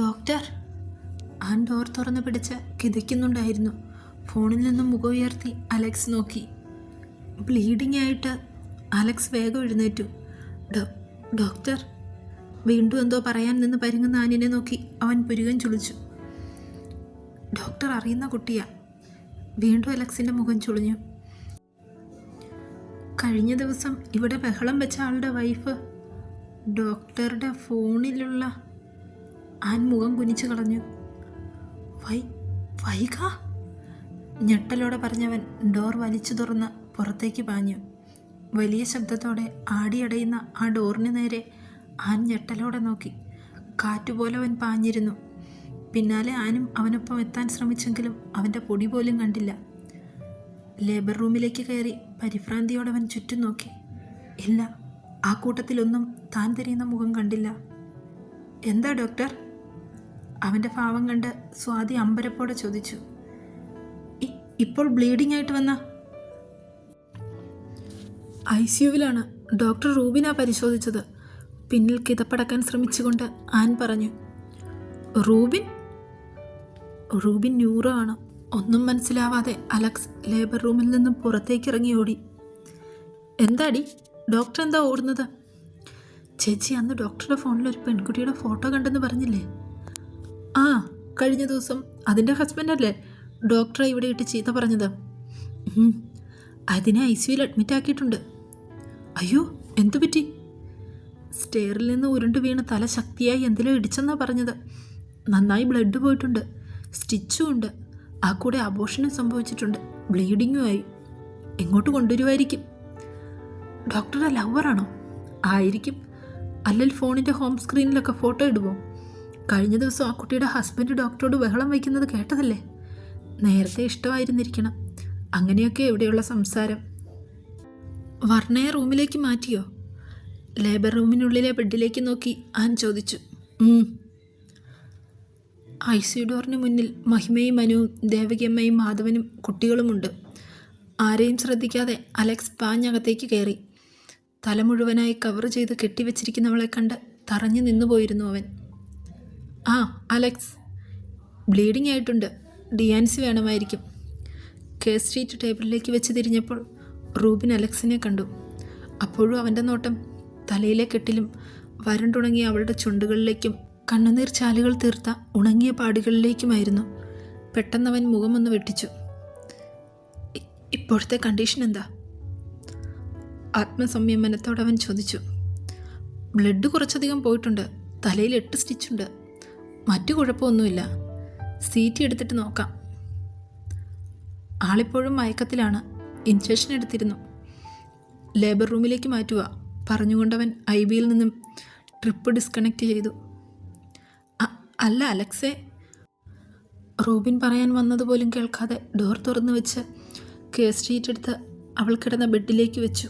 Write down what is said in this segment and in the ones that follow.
Doctor. An door തുറന്ന് പിടിച്ച് കിതയ്ക്കുന്നുണ്ടായിരുന്നു. ഫോണിൽ നിന്നും മുഖം ഉയർത്തി അലക്സ് നോക്കി. ബ്ലീഡിംഗ് ആയിട്ട് അലക്സ് വേഗം എഴുന്നേറ്റു. ഡോക്ടർ വീണ്ടും എന്തോ പറയാൻ നിന്ന് പരുങ്ങുന്ന ആനിനെ നോക്കി അവൻ പുരുകൻ ചുളിച്ചു. ഡോക്ടർ അറിയുന്ന കുട്ടിയാ. വീണ്ടും അലക്സിന്റെ മുഖം ചുളിഞ്ഞു. കഴിഞ്ഞ ദിവസം ഇവിടെ ബഹളം വെച്ച ആളുടെ വൈഫ് ഡോക്ടറുടെ ഫോണിലുള്ള ആൻ മുഖം കുനിച്ചു കളഞ്ഞു. വൈ വൈക? ഞെട്ടലോടെ പറഞ്ഞവൻ ഡോർ വലിച്ചു തുറന്ന് പുറത്തേക്ക് പാഞ്ഞു. വലിയ ശബ്ദത്തോടെ ആടിയടയുന്ന ആ ഡോറിന് നേരെ ആൻ ഞെട്ടലോടെ നോക്കി. കാറ്റുപോലെ അവൻ പാഞ്ഞിരുന്നു. പിന്നാലെ ആനും അവനൊപ്പം എത്താൻ ശ്രമിച്ചെങ്കിലും അവന്റെ പൊടി പോലും കണ്ടില്ല. ലേബർ റൂമിലേക്ക് കയറി പരിഭ്രാന്തിയോടെ അവൻ ചുറ്റും നോക്കി. ഇല്ല ആ കൂട്ടത്തിലൊന്നും താൻ തിരിയുന്ന മുഖം കണ്ടില്ല. എന്താ ഡോക്ടർ? അവന്റെ ഭാവം കണ്ട് സ്വാതി അമ്പരപ്പോടെ ചോദിച്ചു "ഇ- ഇപ്പോൾ ബ്ലീഡിംഗ് ആയിട്ട് വന്ന? ഐ സിയുവിലാണ് ഡോക്ടർ റൂബിനാ പരിശോധിച്ചത്. പിന്നിൽ കിതപ്പടക്കാൻ ശ്രമിച്ചുകൊണ്ട് ആൻ പറഞ്ഞു റൂബിൻ? റൂബിൻ ന്യൂറോ ആണ്. ഒന്നും മനസ്സിലാവാതെ അലക്സ് ലേബർ റൂമിൽ നിന്നും പുറത്തേക്ക് ഇറങ്ങി ഓടി. എന്താടി? ഡോക്ടർ എന്താ ഓടുന്നത്? ചേച്ചി അന്ന് ഡോക്ടറുടെ ഫോണിൽ ഒരു പെൺകുട്ടിയുടെ ഫോട്ടോ കണ്ടെന്ന് പറഞ്ഞില്ലേ? ആ കഴിഞ്ഞ ദിവസം അതിന്റെ ഹസ്ബൻഡല്ലേ ഡോക്ടറെ ഇവിടെ ഇട്ട് ചീത്ത പറഞ്ഞത്. അതിനെ ഐ സിയുയിൽ അഡ്മിറ്റ് ആക്കിയിട്ടുണ്ട്. അയ്യോ എന്തു പറ്റി? സ്റ്റെയറിൽ നിന്ന് ഉരുണ്ട് വീണ് തല ശക്തിയായി എന്തിലോ ഇടിച്ചെന്നാ പറഞ്ഞത്. നന്നായി ബ്ലഡ് പോയിട്ടുണ്ട്. സ്റ്റിച്ചും ഉണ്ട്. ആ കൂടെ അബോഷനും സംഭവിച്ചിട്ടുണ്ട്. ബ്ലീഡിങ്ങും ആയി. എങ്ങോട്ട് കൊണ്ടുവരുമായിരിക്കും ഡോക്ടറുടെ ലവറാണോ ആയിരിക്കും. അല്ലെങ്കിൽ ഫോണിന്റെ ഹോം സ്ക്രീനിലൊക്കെ ഫോട്ടോ ഇടുമോ കഴിഞ്ഞ ദിവസം ആ കുട്ടിയുടെ ഹസ്ബൻഡ് ഡോക്ടറോട് ബഹളം വയ്ക്കുന്നത് കേട്ടതല്ലേ? നേരത്തെ ഇഷ്ടമായിരുന്നിരിക്കണം. അങ്ങനെയൊക്കെ എവിടെയുള്ള സംസാരം? വർണയെ റൂമിലേക്ക് മാറ്റിയോ? ലേബർ റൂമിനുള്ളിലെ ബെഡിലേക്ക് നോക്കി ആൻ ചോദിച്ചു. ഐ സി ഡോറിന് മുന്നിൽ മഹിമയും മനുവും ദേവകിയമ്മയും മാധവനും കുട്ടികളുമുണ്ട്. ആരെയും ശ്രദ്ധിക്കാതെ അലക്സ് പാഞ്ഞകത്തേക്ക് കയറി. തല മുഴുവനായി കവർ ചെയ്ത് കെട്ടിവെച്ചിരിക്കുന്നവളെ കണ്ട് തറഞ്ഞു നിന്നുപോയിരുന്നു അവൻ. ആ അലക്സ്. ബ്ലീഡിംഗ് ആയിട്ടുണ്ട്. ഡിയാൻസി വേണമായിരിക്കും. കെ സ്ട്രീറ്റ് ടേബിളിലേക്ക് വെച്ച് തിരിഞ്ഞപ്പോൾ റൂബിൻ അലക്സിനെ കണ്ടു. അപ്പോഴും അവന്റെ നോട്ടം തലയിലെ കെട്ടിലും വരണ്ടുണങ്ങിയ അവളുടെ ചുണ്ടുകളിലേക്കും കണ്ണുനീർ ചാലുകൾ തീർത്ത ഉണങ്ങിയ പാടുകളിലേക്കുമായിരുന്നു. പെട്ടെന്നവൻ മുഖമൊന്ന് വെട്ടിച്ചു. "ഇ- ഇപ്പോഴത്തെ കണ്ടീഷൻ എന്താ? ആത്മസംയമനത്തോടെ അവൻ ചോദിച്ചു. ബ്ലഡ് കുറച്ചധികം പോയിട്ടുണ്ട്. തലയിൽ എട്ട് സ്റ്റിച്ചുണ്ട് മറ്റു കുഴപ്പമൊന്നുമില്ല. സീറ്റ് എടുത്തിട്ട് നോക്കാം. ആളിപ്പോഴും മയക്കത്തിലാണ്. ഇഞ്ചക്ഷൻ എടുത്തിരുന്നു. ലേബർ റൂമിലേക്ക് മാറ്റുക പറഞ്ഞുകൊണ്ടവൻ ഐ ബിയിൽ നിന്നും ട്രിപ്പ് ഡിസ്കണക്റ്റ് ചെയ്തു. അല്ല അലക്സേ. റൂബിൻ പറയാൻ വന്നതുപോലും കേൾക്കാതെ ഡോർ തുറന്നു വെച്ച് കേസ് സ്ട്രീറ്റ് എടുത്ത് അവൾ കിടന്ന ബെഡിലേക്ക് വെച്ചു.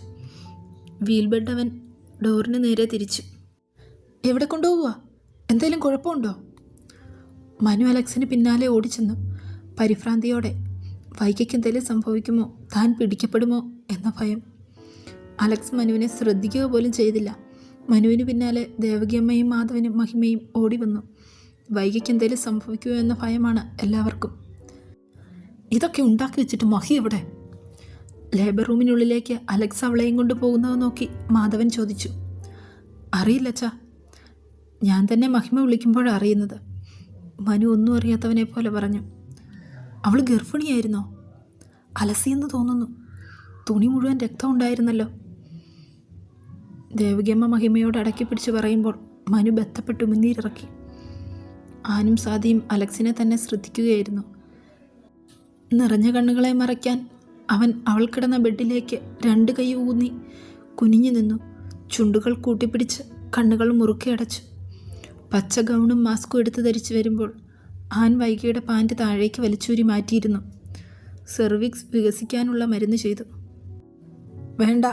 വീൽ ബെഡ് അവൻ ഡോറിന് നേരെ തിരിച്ചു. എവിടെ കൊണ്ടുപോവുക? എന്തെങ്കിലും കുഴപ്പമുണ്ടോ? മനു അലക്സിന് പിന്നാലെ ഓടിച്ചെന്നു പരിഭ്രാന്തിയോടെ വൈകയ്ക്ക് എന്തെങ്കിലും സംഭവിക്കുമോ? താൻ പിടിക്കപ്പെടുമോ? എന്ന ഭയം. അലക്സ് മനുവിനെ ശ്രദ്ധിക്കുക പോലും ചെയ്തില്ല. മനുവിന് പിന്നാലെ ദേവകിയമ്മയും മാധവനും മഹിമയും ഓടി വന്നു. വൈകയ്ക്ക് എന്തെങ്കിലും സംഭവിക്കുമോ എന്ന ഭയമാണ് എല്ലാവർക്കും. ഇതൊക്കെ ഉണ്ടാക്കി വെച്ചിട്ട് മഹി എവിടെ? ലേബർ റൂമിനുള്ളിലേക്ക് അലക്സ് അവളെയും കൊണ്ട് പോകുന്നത് നോക്കി മാധവൻ ചോദിച്ചു. അറിയില്ല അച്ഛാ ഞാൻ തന്നെ മഹിമ വിളിക്കുമ്പോഴാണ് അറിയുന്നത്. മനു ഒന്നും അറിയാത്തവനെ പോലെ പറഞ്ഞു. അവൾ ഗർഭിണിയായിരുന്നോ? അലസിയെന്ന് തോന്നുന്നു. തുണി മുഴുവൻ രക്തം ഉണ്ടായിരുന്നല്ലോ. ദേവകിയമ്മ മഹിമയോട് അടക്കി പിടിച്ച് പറയുമ്പോൾ മനു ബന്ധപ്പെട്ട് മുന്നീരിറക്കി ആനും സാദിയും അലക്സിനെ തന്നെ ശ്രദ്ധിക്കുകയായിരുന്നു. നിറഞ്ഞ കണ്ണുകളെ മറയ്ക്കാൻ അവൻ അവൾ കിടന്ന ബെഡിലേക്ക് രണ്ട് കൈ ഊന്നി കുനിഞ്ഞു നിന്നു. ചുണ്ടുകൾ കൂട്ടിപ്പിടിച്ച് കണ്ണുകൾ മുറുക്കി അടച്ചു. പച്ച ഗൗണും മാസ്കും എടുത്ത് ധരിച്ചു വരുമ്പോൾ ആൻ വൈകിയുടെ പാന്റ് താഴേക്ക് വലിച്ചൂരി മാറ്റിയിരുന്നു. സെർവിക്സ് വികസിക്കാനുള്ള മരുന്ന് ചെയ്തു. വേണ്ട.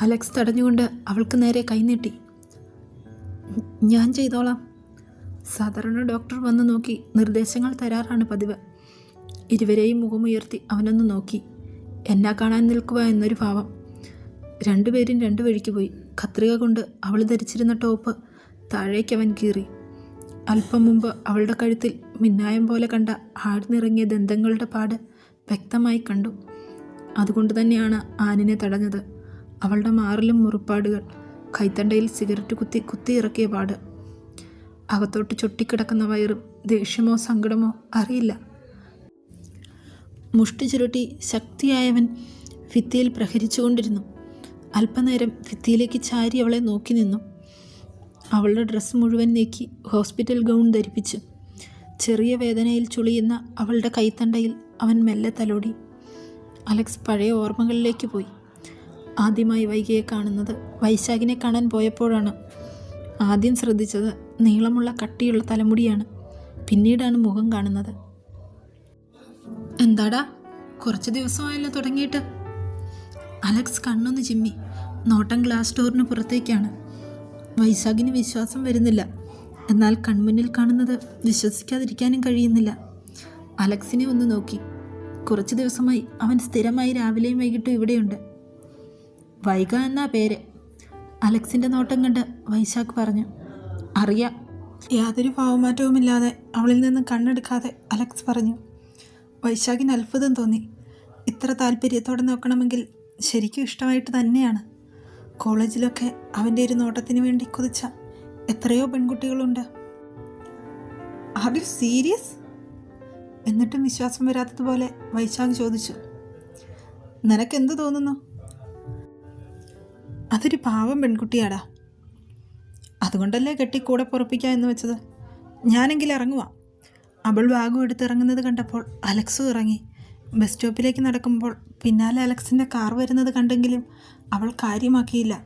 അലക്സ് തടഞ്ഞുകൊണ്ട് അവൾക്ക് നേരെ കൈനീട്ടി. ഞാൻ ചെയ്തോളാം. സാധാരണ ഡോക്ടർ വന്ന് നോക്കി നിർദ്ദേശങ്ങൾ തരാറാണ് പതിവ്. ഇരുവരെയും മുഖമുയർത്തി അവനൊന്ന് നോക്കി. എന്നാ കാണാൻ നിൽക്കുക എന്നൊരു ഭാവം. രണ്ടുപേരും രണ്ടു വഴിക്ക് പോയി. കത്രിക കൊണ്ട് അവൾ ധരിച്ചിരുന്ന ടോപ്പ് താഴേക്ക് അവൻ കീറി. അല്പം മുമ്പ് അവളുടെ കഴുത്തിൽ മിന്നായം പോലെ കണ്ട ആഴ്ന്നിറങ്ങിയ ദന്തങ്ങളുടെ പാട് വ്യക്തമായി കണ്ടു. അതുകൊണ്ട് തന്നെയാണ് ആനിനെ തടഞ്ഞത്. അവളുടെ മാറിലും മുറിപ്പാടുകൾ കൈത്തണ്ടയിൽ സിഗരറ്റ് കുത്തി കുത്തിയിറക്കിയ പാട്. അകത്തോട്ട് ചൊട്ടിക്കിടക്കുന്ന വയറും ദേഷ്യമോ സങ്കടമോ അറിയില്ല. മുഷ്ടി ചുരുട്ടി ശക്തിയായവൻ ഭിത്തിയിൽ പ്രഹരിച്ചുകൊണ്ടിരുന്നു. അല്പനേരം ഭിത്തിയിലേക്ക് ചാരി അവളെ നോക്കി നിന്നു. അവളുടെ ഡ്രസ്സ് മുഴുവൻ നീക്കി ഹോസ്പിറ്റൽ ഗൗൺ ധരിപ്പിച്ചു ചെറിയ വേദനയിൽ ചുളിയുന്ന അവളുടെ കൈത്തണ്ടയിൽ അവൻ മെല്ലെ തലോടി. അലക്സ് പഴയ ഓർമ്മകളിലേക്ക് പോയി. ആദ്യമായി വൈകിയെ കാണുന്നത് വൈശാഖിനെ കാണാൻ പോയപ്പോഴാണ്. ആദ്യം ശ്രദ്ധിച്ചത് നീളമുള്ള കട്ടിയുള്ള തലമുടിയാണ്. പിന്നീടാണ് മുഖം കാണുന്നത്. എന്താടാ? കുറച്ച് ദിവസമായല്ലോ തുടങ്ങിയിട്ട്. അലക്സ് കണ്ണൊന്ന് ചിമ്മി. നോട്ടം ഗ്ലാസ് ഡോറിന് പുറത്തേക്കാണ്. വൈശാഖിന് വിശ്വാസം വരുന്നില്ല. എന്നാൽ കൺമുന്നിൽ കാണുന്നത് വിശ്വസിക്കാതിരിക്കാനും കഴിയുന്നില്ല. അലക്സിനെ ഒന്ന് നോക്കി. കുറച്ച് ദിവസമായി അവൻ സ്ഥിരമായി രാവിലെയും വൈകിട്ടും ഇവിടെയുണ്ട്. വൈക എന്നാ പേര്? അലക്സിന്റെ നോട്ടം കണ്ട് വൈശാഖ് പറഞ്ഞു. അറിയാം. യാതൊരു ഭാവമാറ്റവുമില്ലാതെ അവളിൽ നിന്ന് കണ്ണെടുക്കാതെ അലക്സ് പറഞ്ഞു. വൈശാഖിന് അത്ഭുതം തോന്നി. ഇത്ര താല്പര്യത്തോടെ നോക്കണമെങ്കിൽ ശരിക്കും ഇഷ്ടമായിട്ട് തന്നെയാണ്. കോളേജിലൊക്കെ അവന്റെ ഒരു നോട്ടത്തിന് വേണ്ടി കൊതിച്ച എത്രയോ പെൺകുട്ടികളുണ്ട്. Are you serious? എന്നിട്ടും വിശ്വാസം വരാത്തതുപോലെ വൈശാഖ് ചോദിച്ചു. നിനക്കെന്ത് തോന്നുന്നു? അതൊരു പാവം പെൺകുട്ടിയാടാ. അതുകൊണ്ടല്ലേ കെട്ടി കൂടെ പുറപ്പിക്കാം എന്ന് വെച്ചത്? ഞാനെങ്കിൽ ഇറങ്ങുവാ. അവൾ ബാഗും എടുത്ത് ഇറങ്ങുന്നത് കണ്ടപ്പോൾ അലക്സും ഇറങ്ങി. ബസ് സ്റ്റോപ്പിലേക്ക് നടക്കുമ്പോൾ പിന്നാലെ അലക്സിന്റെ കാർ വരുന്നത് കണ്ടെങ്കിലും അവൾ കാര്യമാക്കിയില്ല.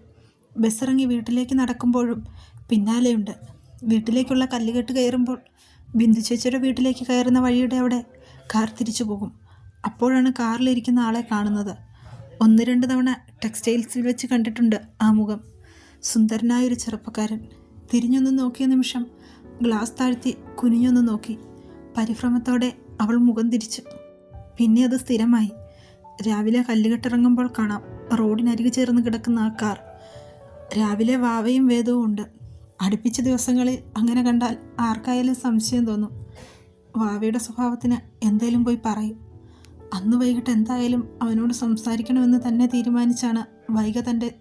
ബസ്സിറങ്ങി വീട്ടിലേക്ക് നടക്കുമ്പോഴും പിന്നാലെയുണ്ട്. വീട്ടിലേക്കുള്ള കല്ലുകെട്ട് കയറുമ്പോൾ ബിന്ദു ചേച്ചിയുടെ വീട്ടിലേക്ക് കയറുന്ന വഴിയുടെ അവിടെ കാർ തിരിച്ചു പോകും. അപ്പോഴാണ് കാറിലിരിക്കുന്ന ആളെ കാണുന്നത്. ഒന്ന് രണ്ട് തവണ ടെക്സ്റ്റൈൽസിൽ വെച്ച് കണ്ടിട്ടുണ്ട് ആ മുഖം. സുന്ദരനായൊരു ചെറുപ്പക്കാരൻ. തിരിഞ്ഞൊന്ന് നോക്കിയ നിമിഷം ഗ്ലാസ് താഴ്ത്തി കുനിഞ്ഞൊന്ന് നോക്കി. പരിഭ്രമത്തോടെ അവൾ മുഖം തിരിച്ചു. പിന്നെ അത് സ്ഥിരമായി. രാവിലെ കല്ലുകെട്ടിറങ്ങുമ്പോൾ കാണാം റോഡിനരികെ ചേർന്ന് കിടക്കുന്ന ആ കാർ. രാവിലെ വാവയും വേദവും ഉണ്ട്. അടുപ്പിച്ച ദിവസങ്ങളിൽ അങ്ങനെ കണ്ടാൽ ആർക്കായാലും സംശയം തോന്നും. വാവയുടെ സ്വഭാവത്തിന് എന്തേലും പോയി പറയും. അന്ന് വൈകിട്ട് എന്തായാലും അവനോട് സംസാരിക്കണമെന്ന് തന്നെ തീരുമാനിച്ചാണ് വൈക തന്റെ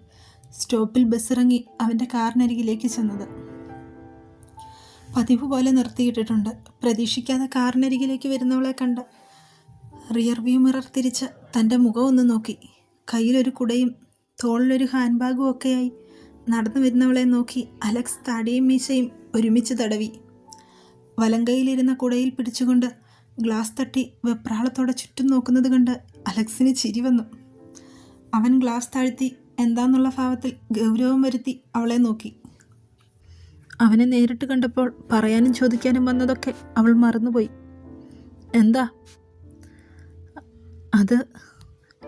സ്റ്റോപ്പിൽ ബസ്സിറങ്ങി അവന്റെ കാറിനരികിലേക്ക് ചെന്നത്. പതിവ് പോലെ നിർത്തിയിട്ടിട്ടുണ്ട്. പ്രതീക്ഷിക്കാതെ കാറിനരികിലേക്ക് വരുന്നവളെ കണ്ട് റിയർ വ്യൂ മിറർ തിരിച്ച് തന്റെ മുഖം ഒന്ന് നോക്കി. കയ്യിലൊരു കുടയും തോളിലൊരു ഹാൻഡ് ബാഗും ഒക്കെയായി നടന്നു വരുന്നവളെ നോക്കി അലക്സ് താടിയും മീശയും ഒരുമിച്ച് തടവി. വലങ്കയിലിരുന്ന കുടയിൽ പിടിച്ചുകൊണ്ട് ഗ്ലാസ് തട്ടി വെപ്രാളത്തോടെ ചുറ്റും നോക്കുന്നത് കണ്ട് അലക്സിന് ചിരി വന്നു. അവൻ ഗ്ലാസ് താഴ്ത്തി എന്താന്നുള്ള ഭാവത്തിൽ ഗൗരവം വരുത്തി അവളെ നോക്കി. അവനെ നേരിട്ട് കണ്ടപ്പോൾ പറയാനും ചോദിക്കാനും വന്നതൊക്കെ അവൾ മറന്നുപോയി. എന്താ? അത്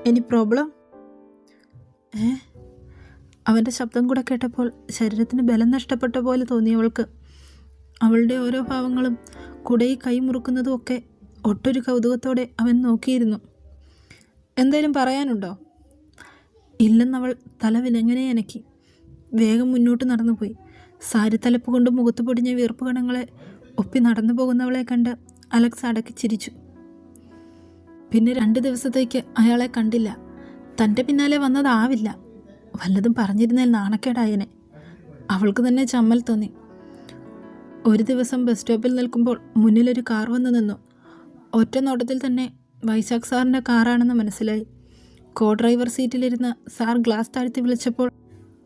എനി പ്രോബ്ലം ഏ? അവന്റെ ശബ്ദം കൂടെ കേട്ടപ്പോൾ ശരീരത്തിന് ബലം നഷ്ടപ്പെട്ട പോലെ തോന്നിയവൾക്ക് അവളുടെ ഓരോ ഭാവങ്ങളും കുടയിൽ കൈ മുറുക്കുന്നതും ഒക്കെ ഒട്ടൊരു കൗതുകത്തോടെ അവൻ നോക്കിയിരുന്നു. എന്തേലും പറയാനുണ്ടോ? ഇല്ലെന്നവൾ തല വിലങ്ങനെ അനക്കി. വേഗം മുന്നോട്ട് നടന്നുപോയി. സാരി തലപ്പ് കൊണ്ട് മുഖത്ത് പൊടിഞ്ഞ വീർപ്പ് കണങ്ങളെ ഒപ്പി നടന്നു പോകുന്നവളെ കണ്ട് അലക്സ് അടക്കി ചിരിച്ചു. പിന്നെ രണ്ട് ദിവസത്തേക്ക് അയാളെ കണ്ടില്ല. തന്റെ പിന്നാലെ വന്നതാവില്ല. വല്ലതും പറഞ്ഞിരുന്നേൽ നാണക്കേടായനെ. അവൾക്ക് തന്നെ ചമ്മൽ തോന്നി. ഒരു ദിവസം ബസ് സ്റ്റോപ്പിൽ നിൽക്കുമ്പോൾ മുന്നിലൊരു കാർ വന്നു നിന്നു. ഒറ്റ നോട്ടത്തിൽ തന്നെ വൈശാഖ് സാറിന്റെ കാറാണെന്ന് മനസ്സിലായി. കോ ഡ്രൈവർ സീറ്റിലിരുന്ന് സാർ ഗ്ലാസ് താഴ്ത്തി വിളിച്ചപ്പോൾ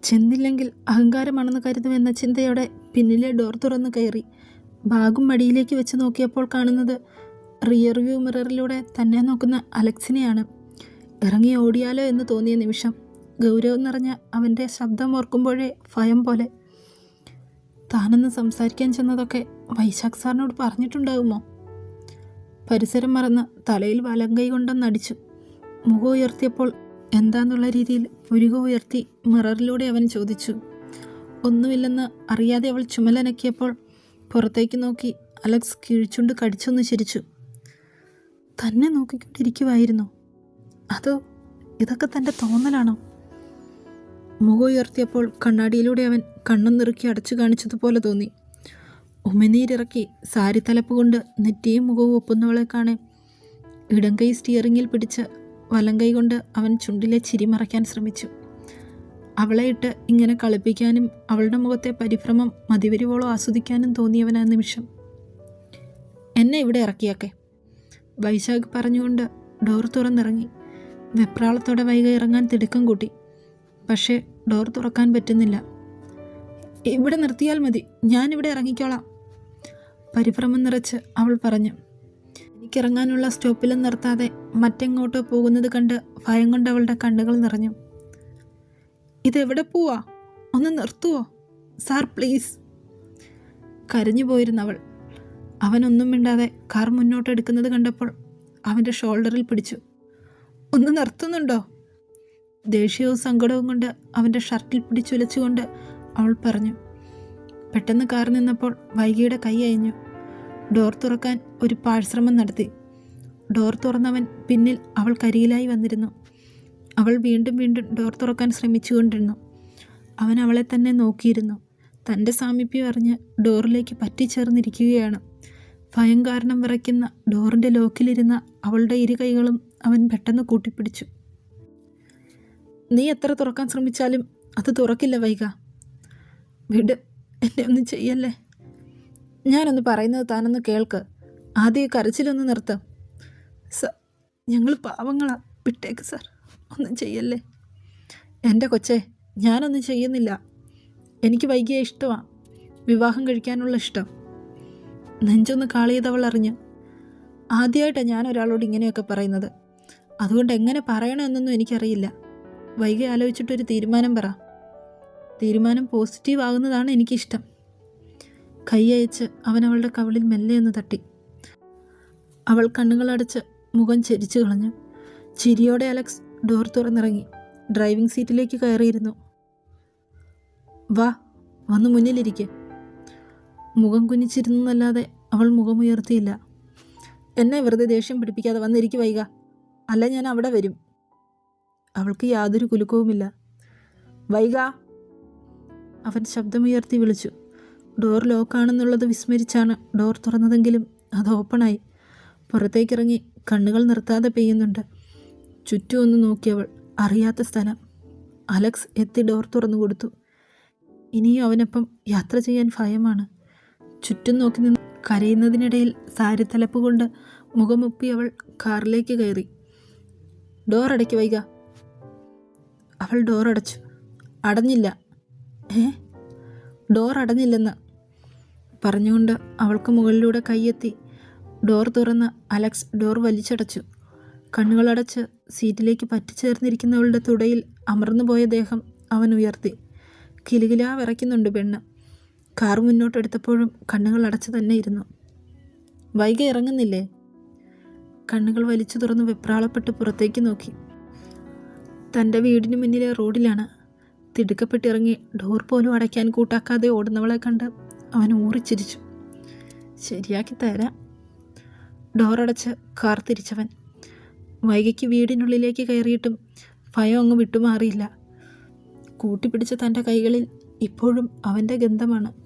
ചെന്നില്ലെങ്കിൽ അഹങ്കാരമാണെന്ന് കരുതുമെന്ന ചിന്തയോടെ പിന്നിലെ ഡോർ തുറന്ന് കയറി. ബാഗും മടിയിലേക്ക് വെച്ച് നോക്കിയപ്പോൾ കാണുന്നത് റിയർ വ്യൂ മിററിലൂടെ തന്നെ നോക്കുന്ന അലക്സിനെയാണ്. ഇറങ്ങി ഓടിയാലോ എന്ന് തോന്നിയ നിമിഷം ഗൗരവം നിറഞ്ഞ അവന്റെ ശബ്ദം ഓർക്കുമ്പോഴേ ഭയം പോലെ. താനെന്ന് സംസാരിക്കാൻ ചെന്നതൊക്കെ വൈശാഖ് സാറിനോട് പറഞ്ഞിട്ടുണ്ടാകുമോ പരിസരം മറന്ന് തലയിൽ വലങ്കൈ കൊണ്ടൊന്നടിച്ചു മുഖം ഉയർത്തിയപ്പോൾ എന്താന്നുള്ള രീതിയിൽ പുരുക ഉയർത്തി മിററിലൂടെ അവൻ ചോദിച്ചു. ഒന്നുമില്ലെന്ന് അറിയാതെ അവൾ ചുമലനക്കിയപ്പോൾ പുറത്തേക്ക് നോക്കി അലക്സ് കിഴിച്ചുണ്ട് കടിച്ചൊന്ന് ചിരിച്ചു. തന്നെ നോക്കിക്കൊണ്ടിരിക്കുമായിരുന്നു അതോ ഇതൊക്കെ തന്റെ തോന്നലാണോ? മുഖം ഉയർത്തിയപ്പോൾ കണ്ണാടിയിലൂടെ അവൻ കണ്ണും നിറുക്കി അടച്ചു കാണിച്ചതുപോലെ തോന്നി. ഉമിനീരിറക്കി സാരി തലപ്പ് കൊണ്ട് നെറ്റിയും മുഖവും ഒപ്പുന്നവളെ കാണെ ഇടം കൈ സ്റ്റിയറിങ്ങിൽ പിടിച്ച് വലം കൈ കൊണ്ട് അവൻ ചുണ്ടിലെ ചിരി മറയ്ക്കാൻ ശ്രമിച്ചു. അവളെ ഇട്ട് ഇങ്ങനെ കളിപ്പിക്കാനും അവളുടെ മുഖത്തെ പരിഭ്രമം മതിവരുവോളം ആസ്വദിക്കാനും തോന്നിയവനാ നിമിഷം. എന്നെ ഇവിടെ ഇറക്കിയാക്കെ. വൈശാഖ് പറഞ്ഞുകൊണ്ട് ഡോർ തുറന്നിറങ്ങി. വെപ്രാളത്തോടെ വൈകി ഇറങ്ങാൻ തിടുക്കം കൂട്ടി. പക്ഷേ ഡോർ തുറക്കാൻ പറ്റുന്നില്ല. ഇവിടെ നിർത്തിയാൽ മതി. ഞാനിവിടെ ഇറങ്ങിക്കോളാം. പരിഭ്രമം നിറച്ച് അവൾ പറഞ്ഞു. എനിക്കിറങ്ങാനുള്ള സ്റ്റോപ്പിലും നിർത്താതെ മറ്റെങ്ങോട്ടോ പോകുന്നത് കണ്ട് ഭയം കൊണ്ട് അവളുടെ കണ്ണുകൾ നിറഞ്ഞു. ഇതെവിടെ പോവാ? ഒന്ന് നിർത്തുവോ? Sir please. കരഞ്ഞു പോയിരുന്നവൾ അവനൊന്നും മിണ്ടാതെ കാർ മുന്നോട്ട് എടുക്കുന്നത് കണ്ടപ്പോൾ അവന്റെ ഷോൾഡറിൽ പിടിച്ചു. ഒന്ന് നിർത്തുന്നുണ്ടോ? ദേഷ്യവും സങ്കടവും കൊണ്ട് അവന്റെ ഷർട്ടിൽ പിടിച്ചുലച്ചുകൊണ്ട് അവൾ പറഞ്ഞു. പെട്ടെന്ന് കാർ നിന്നപ്പോൾ വൈകിയുടെ കൈ അയഞ്ഞു. ഡോർ തുറക്കാൻ ഒരു പാഴ്ശ്രമം നടത്തി. ഡോർ തുറന്നവൻ പിന്നിൽ അവൾ കരിയിലായി വന്നിരുന്നു. അവൾ വീണ്ടും വീണ്ടും ഡോർ തുറക്കാൻ ശ്രമിച്ചുകൊണ്ടിരുന്നു. അവൻ അവളെ തന്നെ നോക്കിയിരുന്നു. തന്റെ സാമീപ്യം അറിഞ്ഞ് ഡോറിലേക്ക് പറ്റിച്ചേർന്നിരിക്കുകയാണ്. ഭയം കാരണം വിറയ്ക്കുന്ന ഡോറിന്റെ ലോക്കിലിരുന്ന അവളുടെ ഇരു കൈകളും അവൻ പെട്ടെന്ന് കൂട്ടിപ്പിടിച്ചു. നീ എത്ര തുറക്കാൻ ശ്രമിച്ചാലും അത് തുറക്കില്ല വൈക വിട് എന്നെ ഒന്നും ചെയ്യല്ലേ? ഞാനൊന്ന് പറയുന്നത് താനൊന്ന് കേൾക്ക്. ആദ്യം കരച്ചിലൊന്ന് നിർത്ത്. സർ ഞങ്ങൾ പാവങ്ങളാ. വിട്ടേക്ക് സർ. ഒന്നും ചെയ്യല്ലേ? എന്റെ കൊച്ചേ ഞാനൊന്നും ചെയ്യുന്നില്ല. എനിക്ക് വൈകിയ ഇഷ്ടമാണ് വിവാഹം കഴിക്കാനുള്ള ഇഷ്ടം. നെഞ്ചൊന്ന് കാളിയതവൾ അറിഞ്ഞ് ആദ്യമായിട്ടാണ് ഞാൻ ഒരാളോട് ഇങ്ങനെയൊക്കെ പറയുന്നത്. അതുകൊണ്ട് എങ്ങനെ പറയണമെന്നൊന്നും എനിക്കറിയില്ല. വൈകി ആലോചിച്ചിട്ടൊരു തീരുമാനം പറ. തീരുമാനം പോസിറ്റീവ് ആകുന്നതാണ് എനിക്കിഷ്ടം. കൈ അയച്ച് അവൻ അവളുടെ കവിളിൽ മെല്ലെ ഒന്ന് തട്ടി. അവൾ കണ്ണുകളടച്ച് മുഖം ചെരിച്ചു കളഞ്ഞു. ചിരിയോടെ അലക്സ് ഡോർ തുറന്നിറങ്ങി. ഡ്രൈവിംഗ് സീറ്റിലേക്ക് കയറിയിരുന്നു. വാ വന്ന് മുന്നിലിരിക്കെ. മുഖം കുനിച്ചിരുന്നല്ലാതെ അവൾ മുഖമുയർത്തിയില്ല എന്നെ വെറുതെ ദേഷ്യം പിടിപ്പിക്കാതെ വന്നിരിക്കു വൈക. അല്ല ഞാൻ അവിടെ വരും. അവൾക്ക് യാതൊരു കുലുക്കവുമില്ല. വൈക. അവൻ ശബ്ദമുയർത്തി വിളിച്ചു. ഡോർ ലോക്കാണെന്നുള്ളത് വിസ്മരിച്ചാണ് ഡോർ തുറന്നതെങ്കിലും അത് ഓപ്പണായി. പുറത്തേക്കിറങ്ങി കണ്ണുകൾ നിർത്താതെ പെയ്യുന്നുണ്ട്. ചുറ്റും ഒന്ന് നോക്കിയവൾ അറിയാത്ത സ്ഥലം. അലക്സ് എത്തി ഡോർ തുറന്നു കൊടുത്തു ഇനിയും അവനൊപ്പം യാത്ര ചെയ്യാൻ ഭയമാണ്. ചുറ്റും നോക്കി നിന്ന് കരയുന്നതിനിടയിൽ സാരി തലപ്പ് കൊണ്ട് മുഖമൊപ്പി അവൾ കാറിലേക്ക് കയറി. ഡോർ അടയ്ക്ക് വൈക അവൾ ഡോർ അടച്ചു. അടഞ്ഞില്ല. ഏ? ഡോർ അടഞ്ഞില്ലെന്ന്. പറഞ്ഞുകൊണ്ട് അവൾക്ക് മുകളിലൂടെ കൈയെത്തി. ഡോർ തുറന്ന് അലക്സ് ഡോർ വലിച്ചടച്ചു. കണ്ണുകളടച്ച് സീറ്റിലേക്ക് പറ്റിച്ചേർന്നിരിക്കുന്നവളുടെ തുടയിൽ അമർന്നുപോയ ദേഹം അവൻ ഉയർത്തി. കിലുകിലാ വിറയ്ക്കുന്നുണ്ട് പെണ്ണ്. കാർ മുന്നോട്ടെടുത്തപ്പോഴും കണ്ണുകൾ അടച്ചു തന്നെ ഇരുന്നു. വൈകി ഇറങ്ങുന്നില്ലേ? കണ്ണുകൾ വലിച്ചു തുറന്ന് വെപ്രാളപ്പെട്ട് പുറത്തേക്ക് നോക്കി. തന്റെ വീടിന് മുന്നിലെ റോഡിലാണ് തിടുക്കപ്പെട്ടിറങ്ങി ഡോർ പോലും അടയ്ക്കാൻ കൂട്ടാക്കാതെ ഓടുന്നവളെ കണ്ട് അവൻ ഊറിച്ചിരിച്ചു ശരിയാക്കി തരാം. ഡോറടച്ച് കാർ തിരിച്ചവൻ. വൈകിക്ക് വീടിനുള്ളിലേക്ക് കയറിയിട്ടും ഭയം അങ്ങ് വിട്ടുമാറിയില്ല. കൂട്ടിപ്പിടിച്ച തന്റെ കൈകളിൽ ഇപ്പോഴും അവന്റെ ഗന്ധമാണ്.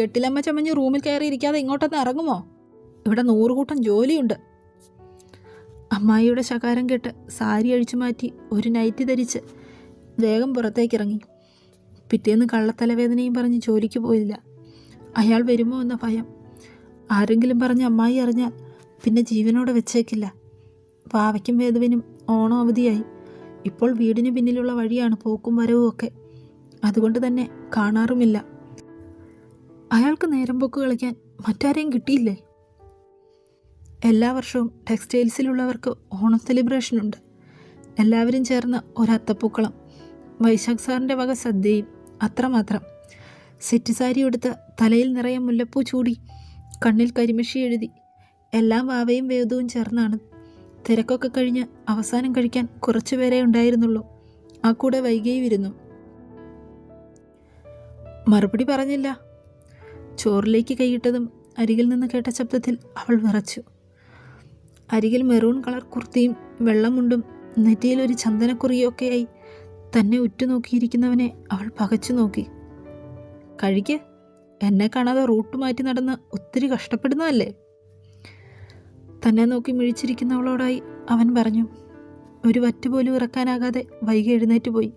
കെട്ടിലമ്മ ചമഞ്ഞ് റൂമിൽ കയറി ഇരിക്കാതെ ഇങ്ങോട്ടൊന്ന് ഇറങ്ങുമോ? ഇവിടെ നൂറുകൂട്ടം ജോലിയുണ്ട്. അമ്മായിയുടെ ശകാരം കേട്ട് സാരി അഴിച്ചു മാറ്റി ഒരു നൈറ്റി ധരിച്ച് വേഗം പുറത്തേക്കിറങ്ങി. പിറ്റേന്ന് കള്ളത്തലവേദനയും പറഞ്ഞ് ജോലിക്ക് പോയില്ല. അയാൾ വരുമോ എന്ന ഭയം. ആരെങ്കിലും പറഞ്ഞ് അമ്മായി അറിഞ്ഞാൽ പിന്നെ ജീവനോടെ വെച്ചേക്കില്ല. പാവയ്ക്കും വേദുവിനും ഓണം അവധിയായി. ഇപ്പോൾ വീടിന് പിന്നിലുള്ള വഴിയാണ് പോക്കും വരവും ഒക്കെ. അതുകൊണ്ട് തന്നെ കാണാറുമില്ല. അയാൾക്ക് നേരം പോക്ക് കളിക്കാൻ മറ്റാരെയും കിട്ടിയില്ലേ? എല്ലാ വർഷവും ടെക്സ്റ്റൈൽസിലുള്ളവർക്ക് ഓണം സെലിബ്രേഷൻ ഉണ്ട്. എല്ലാവരും ചേർന്ന് ഒരത്തപ്പൂക്കളം. വൈശാഖ് സാറിന്റെ വക സദ്യയും അത്രമാത്രം. സെറ്റ് സാരി എടുത്ത് തലയിൽ നിറയെ മുല്ലപ്പൂ ചൂടി കണ്ണിൽ കരിമഷി എഴുതി എല്ലാം വാവയും വേദവും ചേർന്നാണ്. തിരക്കൊക്കെ കഴിഞ്ഞ് അവസാനം കഴിക്കാൻ കുറച്ചു പേരെ ഉണ്ടായിരുന്നുള്ളൂ. ആ കൂടെ വൈകിയും ഇരുന്നു. മറുപടി പറഞ്ഞില്ല. ചോറിലേക്ക് കൈയിട്ടതും അരികിൽ നിന്ന് കേട്ട ശബ്ദത്തിൽ അവൾ വിറച്ചു. അരികിൽ മെറൂൺ കളർ കുർത്തിയും വെള്ളമുണ്ടും നെറ്റിയിൽ ഒരു ചന്ദനക്കുറിയൊക്കെയായി തന്നെ ഉറ്റുനോക്കിയിരിക്കുന്നവനെ അവൾ പകച്ചു നോക്കി. കഴിക്ക്. എന്നെ കാണാതെ റൂട്ട് മാറ്റി നടന്ന് ഒത്തിരി കഷ്ടപ്പെടുന്നതല്ലേ? തന്നെ നോക്കി മിഴിച്ചിരിക്കുന്നവളോടായി അവൻ പറഞ്ഞു. ഒരു വറ്റ് പോലും ഇറക്കാനാകാതെ വൈകി എഴുന്നേറ്റ് പോയി.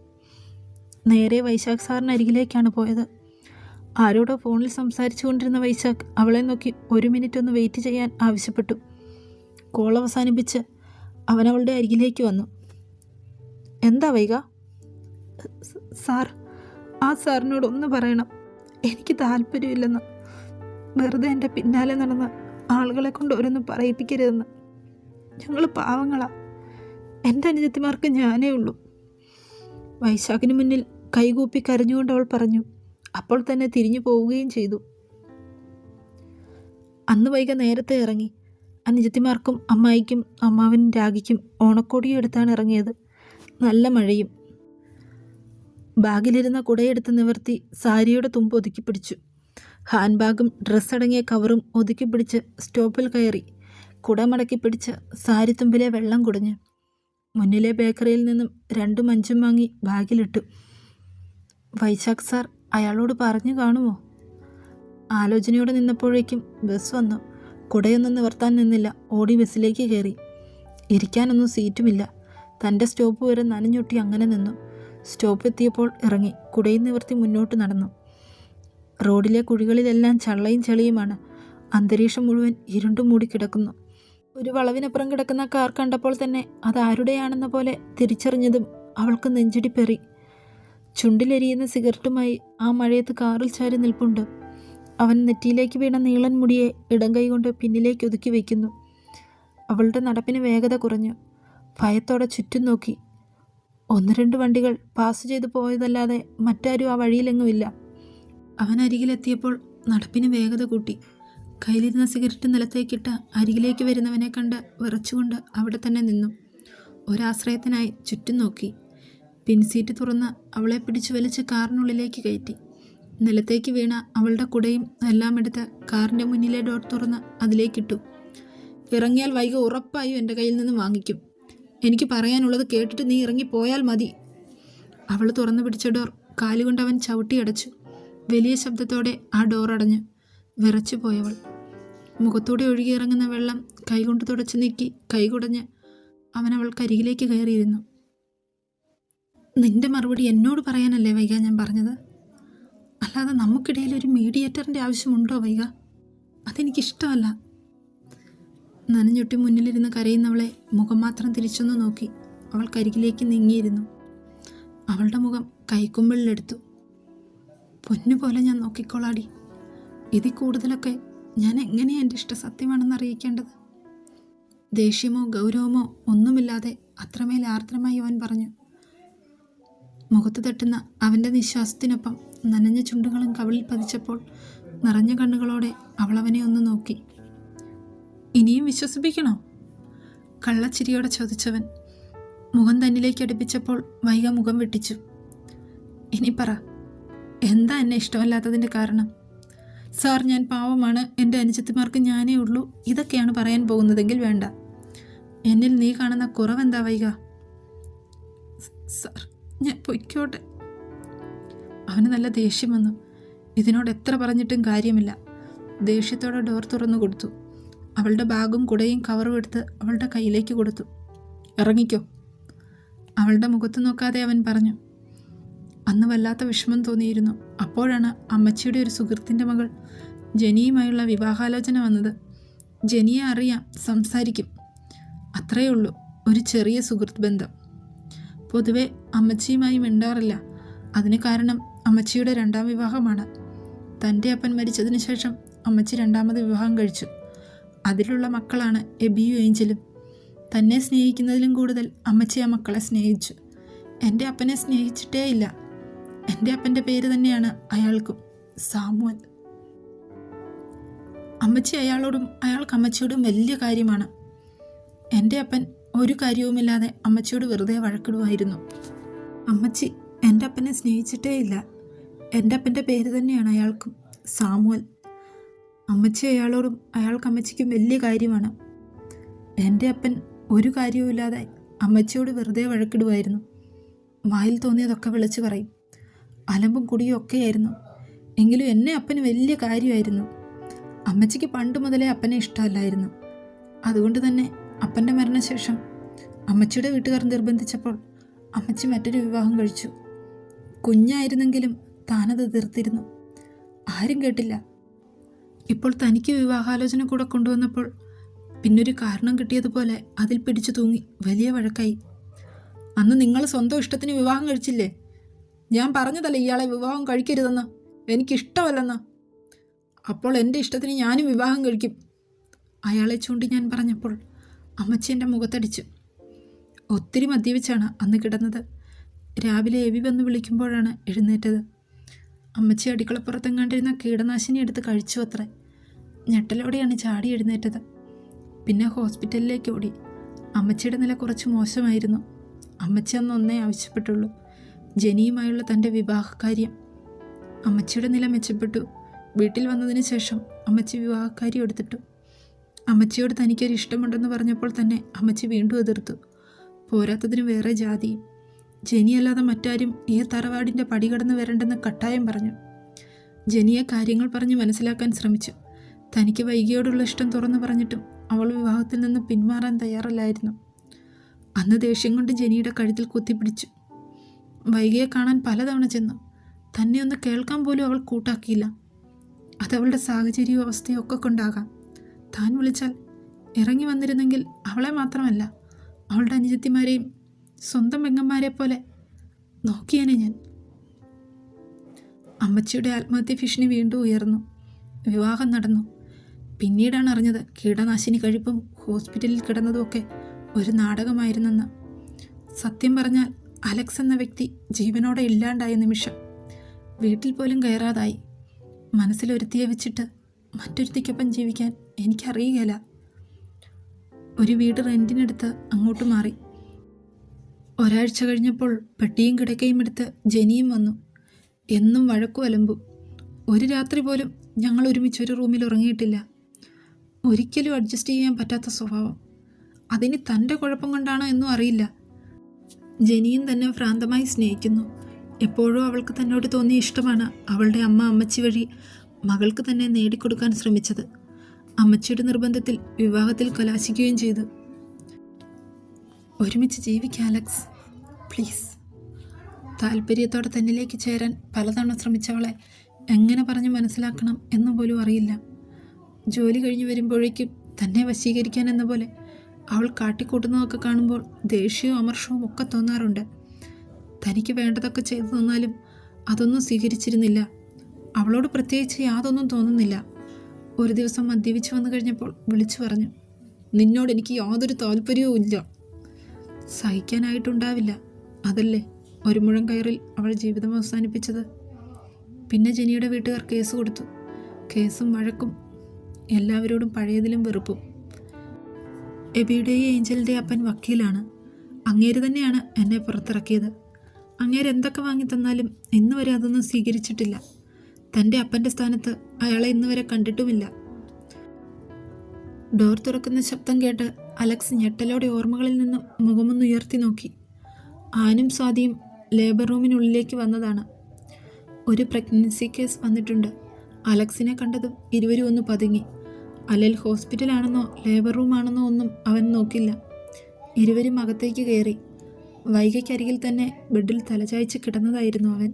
നേരെ വൈശാഖ് സാറിന് അരികിലേക്കാണ് പോയത്. ആരോടോ ഫോണിൽ സംസാരിച്ചു കൊണ്ടിരുന്ന വൈശാഖ് അവളെ നോക്കി ഒരു മിനിറ്റ് ഒന്ന് വെയിറ്റ് ചെയ്യാൻ ആവശ്യപ്പെട്ടു. കോൾ അവസാനിപ്പിച്ച് അവൻ അവളുടെ അരികിലേക്ക് വന്നു. എന്താ വൈക? "സ- സാർ ആ സാറിനോട് ഒന്ന് പറയണം. എനിക്ക് താല്പര്യമില്ലെന്ന്. വെറുതെ എന്റെ പിന്നാലെ നടന്ന് ആളുകളെ കൊണ്ട് ഓരോന്നും പറയിപ്പിക്കരുതെന്ന്. ഞങ്ങൾ പാവങ്ങളാ. എന്റെ അനുജത്തിമാർക്ക് ഞാനേ ഉള്ളൂ. വൈശാഖിന് മുന്നിൽ കൈകൂപ്പി കരഞ്ഞുകൊണ്ട് അവൾ പറഞ്ഞു. അപ്പോൾ തന്നെ തിരിഞ്ഞു പോവുകയും ചെയ്തു. അന്ന് വൈക നേരത്തെ ഇറങ്ങി. അനുജത്തിമാർക്കും അമ്മായിക്കും അമ്മാവനും രാഗിക്കും ഓണക്കോടിയും എടുത്താണ് ഇറങ്ങിയത്. നല്ല മഴയും. ബാഗിലിരുന്ന കുടയെടുത്ത് നിവർത്തി സാരിയുടെ തുമ്പ് ഒതുക്കി പിടിച്ചു. ഹാൻഡ് ബാഗും ഡ്രസ്സടങ്ങിയ കവറും ഒതുക്കി പിടിച്ച് സ്റ്റോപ്പിൽ കയറി. കുട മടക്കി പിടിച്ച് സാരിത്തുമ്പിലെ വെള്ളം കുടഞ്ഞു. മുന്നിലെ ബേക്കറിയിൽ നിന്നും രണ്ടു മഞ്ചും വാങ്ങി ബാഗിലിട്ടു. വൈശാഖ് സാർ അയാളോട് പറഞ്ഞു കാണുമോ? ആലോചനയോടെ നിന്നപ്പോഴേക്കും ബസ് വന്നു. കുടയൊന്നും നിവർത്താൻ നിന്നില്ല. ഓടി ബസ്സിലേക്ക് കയറി. ഇരിക്കാനൊന്നും സീറ്റുമില്ല. തന്റെ സ്റ്റോപ്പ് വരെ നനഞ്ഞൊട്ടി അങ്ങനെ നിന്നു. സ്റ്റോപ്പ് എത്തിയപ്പോൾ ഇറങ്ങി. കുടയും നിവർത്തി മുന്നോട്ട് നടന്നു. റോഡിലെ കുഴികളിലെല്ലാം ചള്ളയും ചെളിയുമാണ്. അന്തരീക്ഷം മുഴുവൻ ഇരുണ്ടും മൂടി കിടക്കുന്നു. ഒരു വളവിനപ്പുറം കിടക്കുന്ന കാർ കണ്ടപ്പോൾ തന്നെ അത് ആരുടെയാണെന്ന പോലെ തിരിച്ചറിഞ്ഞതും അവൾക്ക് നെഞ്ചിടിപ്പെറി ചുണ്ടിലെരിയുന്ന സിഗരറ്റുമായി ആ മഴയത്ത് കാറിൽ ചാരി നിൽപ്പുണ്ട്. അവൻ നെറ്റിയിലേക്ക് വീണ നീളൻ മുടിയെ ഇടം കൈകൊണ്ട് പിന്നിലേക്ക് ഒതുക്കി വയ്ക്കുന്നു അവളുടെ നടപ്പിന് വേഗത കുറഞ്ഞു. ഭയത്തോടെ ചുറ്റും നോക്കി. ഒന്ന് രണ്ട് വണ്ടികൾ പാസ് ചെയ്തു പോയതല്ലാതെ മറ്റാരും ആ വഴിയിലെങ്ങുമില്ല. അവൻ അരികിലെത്തിയപ്പോൾ നടപ്പിന് വേഗത കൂട്ടി. കയ്യിലിരുന്ന സിഗരറ്റ് നിലത്തേക്കിട്ട് അരികിലേക്ക് വരുന്നവനെ കണ്ട് വിറച്ചുകൊണ്ട് അവിടെ തന്നെ നിന്നു. ഒരാശ്രയത്തിനായി ചുറ്റും നോക്കി. പിൻസീറ്റ് തുറന്ന് അവളെ പിടിച്ചു വലിച്ച് കാറിനുള്ളിലേക്ക് കയറ്റി. നിലത്തേക്ക് വീണ അവളുടെ കുടയും എല്ലാം എടുത്ത് കാറിന്റെ മുന്നിലെ ഡോർ തുറന്ന് അതിലേക്കിട്ടു. ഇറങ്ങിയാൽ വൈകി ഉറപ്പായും എന്റെ കയ്യിൽ നിന്ന് വാങ്ങിക്കും. എനിക്ക് പറയാനുള്ളത് കേട്ടിട്ട് നീ ഇറങ്ങി പോയാൽ മതി. അവൾ തുറന്നു പിടിച്ച ഡോർ കാലുകൊണ്ട് അവൻ ചവിട്ടിയടച്ചു വലിയ ശബ്ദത്തോടെ ആ ഡോർ അടഞ്ഞു. വിറച്ചു പോയവൾ. മുഖത്തൂടെ ഒഴുകിയിറങ്ങുന്ന വെള്ളം കൈകൊണ്ട് തുടച്ചു നീക്കി കൈകുടഞ്ഞ് അവൻ അവൾക്കരികിലേക്ക് കയറിയിരുന്നു. നിന്റെ മറുപടി എന്നോട് പറയാനല്ലേ വൈക ഞാൻ പറഞ്ഞത്? അല്ലാതെ നമുക്കിടയിൽ ഒരു മീഡിയേറ്ററിന്റെ ആവശ്യമുണ്ടോ വൈക അതെനിക്കിഷ്ടമല്ല. നനഞ്ഞൊട്ടി മുന്നിലിരുന്ന് കരയുന്നവളെ മുഖം മാത്രം തിരിച്ചൊന്ന് നോക്കി. അവൾ കരികിലേക്ക് നീങ്ങിയിരുന്നു. അവളുടെ മുഖം കൈക്കുമ്പിളിലെടുത്തു. പൊന്നുപോലെ ഞാൻ നോക്കിക്കോളാടി. ഇതിൽ കൂടുതലൊക്കെ ഞാൻ എങ്ങനെയാണ് എന്റെ ഇഷ്ട സത്യമാണെന്ന് അറിയിക്കേണ്ടത്? ദേഷ്യമോ ഗൗരവമോ ഒന്നുമില്ലാതെ അത്രമേൽ ആർദ്രമായി അവൻ പറഞ്ഞു. മുഖത്ത് തട്ടുന്ന അവന്റെ നിശ്വാസത്തിനൊപ്പം നനഞ്ഞ ചുണ്ടുകളും കവിളിൽ പതിച്ചപ്പോൾ നിറഞ്ഞ കണ്ണുകളോടെ അവൾ അവനെ ഒന്ന് നോക്കി. ഇനിയും വിശ്വസിപ്പിക്കണോ? കള്ളച്ചിരിയോടെ ചോദിച്ചവൻ മുഖം തന്നിലേക്ക് അടുപ്പിച്ചപ്പോൾ വൈക മുഖം വെട്ടിച്ചു. ഇനി പറ എന്താ എന്നെ ഇഷ്ടമല്ലാത്തതിന്റെ കാരണം? സാർ ഞാൻ പാവമാണ്. എന്റെ അനുജത്തിമാർക്ക് ഞാനേ ഉള്ളൂ. ഇതൊക്കെയാണ് പറയാൻ പോകുന്നതെങ്കിൽ വേണ്ട. എന്നിൽ നീ കാണുന്ന കുറവെന്താ വൈക? സാർ ഞാൻ പൊയ്ക്കോട്ടെ. അവന് നല്ല ദേഷ്യം വന്നു. ഇതിനോട് എത്ര പറഞ്ഞിട്ടും കാര്യമില്ല. ദേഷ്യത്തോടെ ഡോർ തുറന്നു കൊടുത്തു. അവളുടെ ബാഗും കുടയും കവറും എടുത്ത് അവളുടെ കയ്യിലേക്ക് കൊടുത്തു. ഇറങ്ങിക്കോ. അവളുടെ മുഖത്ത് നോക്കാതെ അവൻ പറഞ്ഞു. അന്ന് വല്ലാത്ത വിഷമം തോന്നിയിരുന്നു. അപ്പോഴാണ് അമ്മച്ചിയുടെ ഒരു സുഹൃത്തിന്റെ മകൾ ജനിയുമായുള്ള വിവാഹാലോചന വന്നത്. ജനിയെ അറിയാം സംസാരിക്കും. അത്രയേ ഉള്ളൂ. ഒരു ചെറിയ സുഹൃത്ത് ബന്ധം. പൊതുവെ അമ്മച്ചിയുമായി മിണ്ടാറില്ല. അതിന് കാരണം അമ്മച്ചിയുടെ രണ്ടാം വിവാഹമാണ്. തന്റെ അപ്പൻ മരിച്ചതിന് ശേഷം അമ്മച്ചി രണ്ടാമത് വിവാഹം കഴിച്ചു. അതിലുള്ള മക്കളാണ് എബിയും ഏഞ്ചലും. തന്നെ സ്നേഹിക്കുന്നതിലും കൂടുതൽ അമ്മച്ചി ആ മക്കളെ സ്നേഹിച്ചു. എന്റെ അപ്പനെ സ്നേഹിച്ചിട്ടേ ഇല്ല. എന്റെ അപ്പന്റെ പേര് തന്നെയാണ് അയാൾക്കും സാമുവൽ. അമ്മച്ചി അയാളോടും അയാൾക്ക് അമ്മച്ചിയോടും വലിയ കാര്യമാണ്. എന്റെ അപ്പൻ ഒരു കാര്യവുമില്ലാതെ അമ്മച്ചിയോട് വെറുതെ വഴക്കിടുമായിരുന്നു അമ്മച്ചി എന്റെ അപ്പനെ സ്നേഹിച്ചിട്ടേ ഇല്ല. എന്റെ അപ്പന്റെ പേര് തന്നെയാണ് അയാൾക്കും സാമുവൽ. അമ്മച്ചി അയാളോടും അയാൾക്ക് അമ്മച്ചിക്കും വലിയ കാര്യമാണ്. എന്റെ അപ്പൻ ഒരു കാര്യവുമില്ലാതെ അമ്മച്ചിയോട് വെറുതെ വഴക്കിടുമായിരുന്നു വായിൽ തോന്നിയതൊക്കെ വിളിച്ചു പറയും. അലമ്പും കുടിയും ഒക്കെയായിരുന്നു. എങ്കിലും എന്നെ അപ്പന് വലിയ കാര്യമായിരുന്നു. അമ്മച്ചിക്ക് പണ്ട് മുതലേ അപ്പനെ ഇഷ്ടമല്ലായിരുന്നു. അതുകൊണ്ട് തന്നെ അപ്പന്റെ മരണശേഷം അമ്മച്ചിയുടെ വീട്ടുകാർ നിർബന്ധിച്ചപ്പോൾ അമ്മച്ചി മറ്റൊരു വിവാഹം കഴിച്ചു. കുഞ്ഞായിരുന്നെങ്കിലും താനത് എതിർത്തിരുന്നു. ആരും കേട്ടില്ല. ഇപ്പോൾ തനിക്ക് വിവാഹാലോചന കൂടെ കൊണ്ടുവന്നപ്പോൾ പിന്നൊരു കാരണം കിട്ടിയതുപോലെ അതിൽ പിടിച്ചു തൂങ്ങി വലിയ വഴക്കായി. അന്ന് നിങ്ങൾ സ്വന്തം ഇഷ്ടത്തിന് വിവാഹം കഴിച്ചില്ലേ? ഞാൻ പറഞ്ഞതല്ലേ ഇയാളെ വിവാഹം കഴിക്കരുതെന്ന്? എനിക്കിഷ്ടമല്ലെന്ന്. അപ്പോൾ എന്റെ ഇഷ്ടത്തിന് ഞാനും വിവാഹം കഴിക്കും. അയാളെ ചൂണ്ടി ഞാൻ പറഞ്ഞപ്പോൾ അമ്മച്ചി എന്റെ മുഖത്തടിച്ചു. ഒത്തിരി മദ്യപിച്ചാണ് അന്ന് കിടന്നത്. രാവിലെ എവി വന്ന് വിളിക്കുമ്പോഴാണ് എഴുന്നേറ്റത്. അമ്മച്ചി അടുക്കളപ്പുറത്തെങ്ങാണ്ടിരുന്ന കീടനാശിനി എടുത്ത് കഴിച്ചു അത്രേ. ഞെട്ടലോടെയാണ് ചാടി എഴുന്നേറ്റത്. പിന്നെ ഹോസ്പിറ്റലിലേക്ക് ഓടി. അമ്മച്ചിയുടെ നില കുറച്ച് മോശമായിരുന്നു. അമ്മച്ചി അന്ന് ഒന്നേ ആവശ്യപ്പെട്ടുള്ളൂ. ജനിയുമായുള്ള തന്റെ വിവാഹകാര്യം. അമ്മച്ചിയുടെ നില മെച്ചപ്പെട്ടു. വീട്ടിൽ വന്നതിന് ശേഷം അമ്മച്ചി വിവാഹക്കാരി എടുത്തിട്ടു. അമ്മച്ചിയോട് തനിക്കൊരു ഇഷ്ടമുണ്ടെന്ന് പറഞ്ഞപ്പോൾ തന്നെ അമ്മച്ചി വീണ്ടും എതിർത്തു. പോരാത്തതിന് വേറെ ജാതി. ജനിയല്ലാതെ മറ്റാരും ഈ തറവാടിന്റെ പടി കടന്ന് വരണ്ടെന്ന് കട്ടായം പറഞ്ഞു. ജനിയെ കാര്യങ്ങൾ പറഞ്ഞ് മനസ്സിലാക്കാൻ ശ്രമിച്ചു. തനിക്ക് വൈകിയോടുള്ള ഇഷ്ടം തുറന്നു പറഞ്ഞിട്ടും അവൾ വിവാഹത്തിൽ നിന്ന് പിന്മാറാൻ തയ്യാറല്ലായിരുന്നു. അന്ന് ദേഷ്യം കൊണ്ട് ജനിയുടെ കഴുത്തിൽ കുത്തിപ്പിടിച്ചു. വൈകിയെ കാണാൻ പലതവണ ചെന്നു. തന്നെ ഒന്ന് കേൾക്കാൻ പോലും അവൾ കൂട്ടാക്കിയില്ല. അതവളുടെ സാഹചര്യവും അവസ്ഥയും ഒക്കെ കൊണ്ടാകാം. താൻ വിളിച്ചാൽ ഇറങ്ങി വന്നിരുന്നെങ്കിൽ അവളെ മാത്രമല്ല അവളുടെ അനുജത്തിമാരെയും സ്വന്തം പെങ്ങന്മാരെ പോലെ നോക്കിയേനെ ഞാൻ. അമ്മച്ചിയുടെ ആത്മഹത്യ ഭീഷണി വീണ്ടും ഉയർന്നു. വിവാഹം നടന്നു. പിന്നീടാണ് അറിഞ്ഞത് കീടനാശിനി കഴിപ്പും ഹോസ്പിറ്റലിൽ കിടന്നതുമൊക്കെ ഒരു നാടകമായിരുന്നെന്ന്. സത്യം പറഞ്ഞാൽ അലക്സ് എന്ന വ്യക്തി ജീവനോടെ ഇല്ലാണ്ടായ നിമിഷം വീട്ടിൽ പോലും കയറാതായി. മനസ്സിലൊരുത്തിയെ വെച്ചിട്ട് മറ്റൊരുത്തിക്കൊപ്പം ജീവിക്കാൻ എനിക്കറിയുകയില്ല. ഒരു വീട് റെന്റിനെടുത്ത് അങ്ങോട്ട് മാറി. ഒരാഴ്ച കഴിഞ്ഞപ്പോൾ പെട്ടിയും കിടക്കയും എടുത്ത് ജനിയും വന്നു. എന്നും വഴക്കു അലമ്പും. ഒരു രാത്രി പോലും ഞങ്ങൾ ഒരുമിച്ച് ഒരു റൂമിൽ ഉറങ്ങിയിട്ടില്ല. ഒരിക്കലും അഡ്ജസ്റ്റ് ചെയ്യാൻ പറ്റാത്ത സ്വഭാവം. അതിന് തന്റെ കുഴപ്പം കൊണ്ടാണോ എന്നും അറിയില്ല. ജനിയും തന്നെ ഭ്രാന്തമായി സ്നേഹിക്കുന്നു. എപ്പോഴും അവൾക്ക് തന്നോട് തോന്നിയ ഇഷ്ടമാണ് അവളുടെ അമ്മ അമ്മച്ചി വഴി മകൾക്ക് തന്നെ നേടിക്കൊടുക്കാൻ ശ്രമിച്ചത്. അമ്മച്ചിയുടെ നിർബന്ധത്തിൽ വിവാഹത്തിൽ കലാശിക്കുകയും ചെയ്തു. ഒരുമിച്ച് ജീവിക്കുക അലക്സ്. പ്ലീസ്. താല്പര്യത്തോടെ തന്നിലേക്ക് ചേരാൻ പലതവണ ശ്രമിച്ചവളെ എങ്ങനെ പറഞ്ഞ് മനസ്സിലാക്കണം എന്ന് പോലും അറിയില്ല. ജോലി കഴിഞ്ഞു വരുമ്പോഴേക്കും തന്നെ വശീകരിക്കാൻ എന്ന പോലെ അവൾ കാട്ടിക്കൂട്ടുന്നതൊക്കെ കാണുമ്പോൾ ദേഷ്യവും അമർഷവും ഒക്കെ തോന്നാറുണ്ട്. തനിക്ക് വേണ്ടതൊക്കെ ചെയ്തു തന്നാലും അതൊന്നും സ്വീകരിച്ചിരുന്നില്ല. അവളോട് പ്രത്യേകിച്ച് യാതൊന്നും തോന്നുന്നില്ല. ഒരു ദിവസം മദ്യപിച്ച് വന്നു കഴിഞ്ഞപ്പോൾ വിളിച്ചു പറഞ്ഞു നിന്നോട് എനിക്ക് യാതൊരു താല്പര്യവും ഇല്ല. സഹിക്കാനായിട്ടുണ്ടാവില്ല. അതല്ലേ ഒരു മുഴം കയറിൽ അവൾ ജീവിതം അവസാനിപ്പിച്ചത്? പിന്നെ ജെനിയുടെ വീട്ടുകാർ കേസ് കൊടുത്തു. കേസും വഴക്കും എല്ലാവരോടും പഴയതിലും വെറുപ്പും. എബിയുടെയും ഏഞ്ചലിന്റെ അപ്പൻ വക്കീലാണ്. അങ്ങേര് തന്നെയാണ് എന്നെ പുറത്തിറക്കിയത്. അങ്ങേരെന്തൊക്കെ വാങ്ങി തന്നാലും ഇന്നുവരെ അതൊന്നും സ്വീകരിച്ചിട്ടില്ല. തന്റെ അപ്പന്റെ സ്ഥാനത്ത് അയാളെ ഇന്ന് വരെ കണ്ടിട്ടുമില്ല. ഡോർ തുറക്കുന്ന ശബ്ദം കേട്ട് അലക്സ് ഞെട്ടലോടെ ഓർമ്മകളിൽ നിന്നും മുഖമൊന്ന് ഉയർത്തി നോക്കി. ആനും സ്വാതിയും ലേബർ റൂമിനുള്ളിലേക്ക് വന്നതാണ്. ഒരു പ്രഗ്നൻസി കേസ് വന്നിട്ടുണ്ട്. അലക്സിനെ കണ്ടതും ഇരുവരും ഒന്ന് പതുങ്ങി. അലൽ ഹോസ്പിറ്റലാണെന്നോ ലേബർ റൂമാണെന്നോ ഒന്നും അവൻ നോക്കില്ല. ഇരുവരും അകത്തേക്ക് കയറി. വൈകയ്ക്കരികിൽ തന്നെ ബെഡിൽ തലചായ്ച്ച് കിടന്നതായിരുന്നു അവൻ.